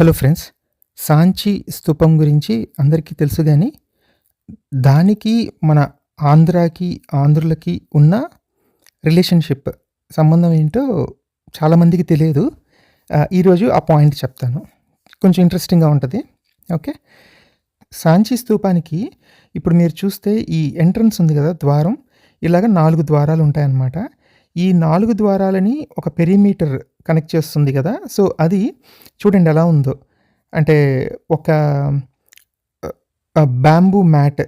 Hello friends Sanchi స్తూపం గురించి అందరికీ తెలుసు కానీ దానికి మన ఆంధ్రాకి ఆంధ్రులకి ఉన్న రిలేషన్షిప్ సంబంధం ఏంటో చాలామందికి తెలియదు. ఈరోజు ఆ పాయింట్ చెప్తాను. కొంచెం ఇంట్రెస్టింగ్గా ఉంటుంది. ఓకే? సాంచి స్తూపానికి ఇప్పుడు మీరు చూస్తే ఈ ఎంట్రన్స్ ఉంది కదా ద్వారం. ఇలాగ నాలుగు ద్వారాలు ఉంటాయన్నమాట. ఈ నాలుగు ద్వారాలని ఒక పెరిమీటర్ కనెక్ట్ చేస్తుంది కదా. సో అది చూడండి ఎలా ఉందో. అంటే ఒక బ్యాంబూ మ్యాట్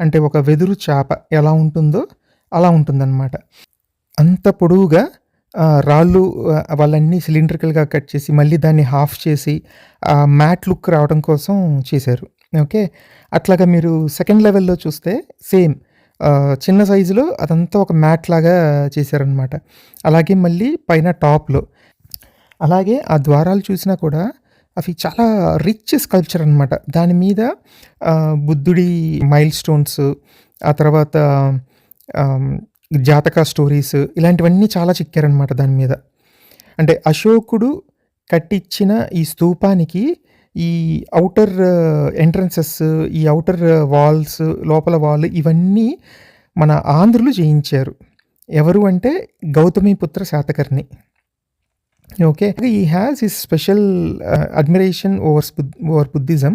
అంటే ఒక వెదురు చేప ఎలా ఉంటుందో అలా ఉంటుందన్నమాట. అంత పొడవుగా రాళ్ళు వాళ్ళన్నీ సిలిండ్రికల్గా కట్ చేసి మళ్ళీ దాన్ని హాఫ్ చేసి ఆ మ్యాట్ లుక్ రావడం కోసం చేశారు. ఓకే? అట్లాగా మీరు సెకండ్ లెవెల్లో చూస్తే సేమ్. చిన్న సైజులో అదంతా ఒక మ్యాట్ లాగా చేశారనమాట అలాగే మళ్ళీ పైన టాప్లో. అలాగే ఆ ద్వారాలు చూసినా కూడా అవి చాలా రిచ్ స్కల్ప్చర్ అనమాట దాని మీద బుద్ధుడి మైల్ స్టోన్స్ ఆ తర్వాత జాతక స్టోరీస్ ఇలాంటివన్నీ చాలా చిక్కారనమాట దాని మీద. అంటే అశోకుడు కట్టించిన ఈ స్తూపానికి ఈ ఔటర్ ఎంట్రన్సెస్ uh, ఈ ఔటర్ వాల్స్ uh, లోపల వాల్ ఇవన్నీ మన ఆంధ్రులు చేయించారు ఎవరు అంటే Gautamiputra Satakarni. Okay? He has ఈ special admiration over over Buddhism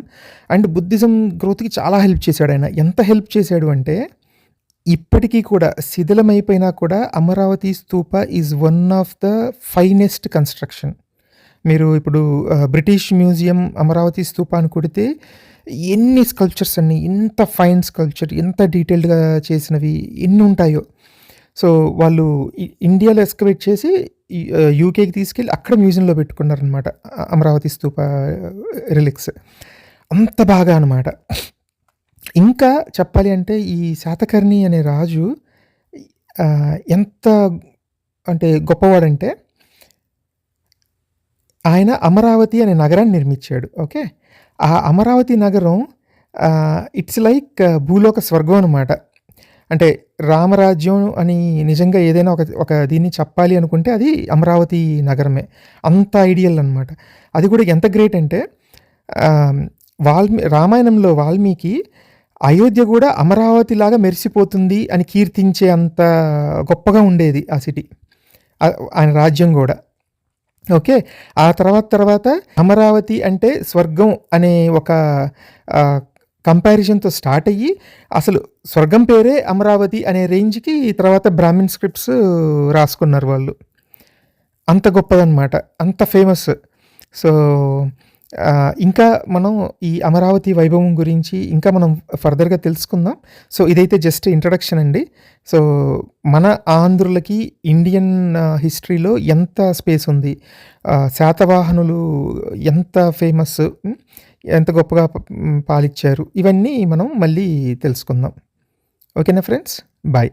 and Buddhism గ్రోత్కి చాలా హెల్ప్ చేశాడు ఆయన. ఎంత హెల్ప్ చేశాడు అంటే ఇప్పటికీ కూడా శిథిలమైపోయినా కూడా Amaravati stupa is one of the finest construction మీరు ఇప్పుడు బ్రిటిష్ మ్యూజియం అమరావతి స్తూపాన్ని కొడితే ఎన్ని స్కల్ప్చర్స్ అన్ని ఎంత ఫైన్ స్కల్ప్చర్ ఎంత డీటెయిల్డ్గా చేసినవి ఎన్ని ఉంటాయో. సో వాళ్ళు ఇండియాలో ఎస్కవేట్ చేసి యూకేకి తీసుకెళ్ళి అక్కడ మ్యూజియంలో పెట్టుకున్నారనమాట అమరావతి స్తూప రిలిక్స్. అంత బాగా అనమాట ఇంకా చెప్పాలి అంటే ఈ శాతకర్ణి అనే రాజు ఎంత అంటే గొప్పవాడంటే ఆయన అమరావతి అనే నగరాన్ని నిర్మించాడు ఓకే? ఆ అమరావతి నగరం ఇట్స్ లైక్ భూలోక స్వర్గం అనమాట అంటే రామరాజ్యం అని నిజంగా ఏదైనా ఒక ఒక దీన్ని చెప్పాలి అనుకుంటే అది అమరావతి నగరమే. అంత ఐడియల్ అనమాట అది కూడా ఎంత గ్రేట్ అంటే వాల్మీ రామాయణంలో వాల్మీకి అయోధ్య కూడా అమరావతి లాగా మెరిసిపోతుంది అని కీర్తించే అంత గొప్పగా ఉండేది ఆ సిటీ. ఆయన రాజ్యం కూడా. ఓకే. ఆ తర్వాత తర్వాత అమరావతి అంటే స్వర్గం అనే ఒక కంపారిజన్తో స్టార్ట్ అయ్యి అసలు స్వర్గం పేరే అమరావతి అనే రేంజ్కి తర్వాత బ్రాహ్మిన్ స్క్రిప్ట్స్ రాసుకున్నారు వాళ్ళు. అంత గొప్పదన్నమాట. అంత ఫేమస్. సో ఇంకా మనం ఈ అమరావతి వైభవం గురించి ఇంకా మనం ఫర్దర్గా తెలుసుకుందాం. సో ఇదైతే జస్ట్ ఇంట్రడక్షన్ అండి. సో మన ఆంధ్రులకి ఇండియన్ హిస్టరీలో ఎంత స్పేస్ ఉంది? శాతవాహనులు ఎంత ఫేమస్? ఎంత గొప్పగా పాలిచ్చారు? ఇవన్నీ మనం మళ్ళీ తెలుసుకుందాం. ఓకేనా ఫ్రెండ్స్? బాయ్.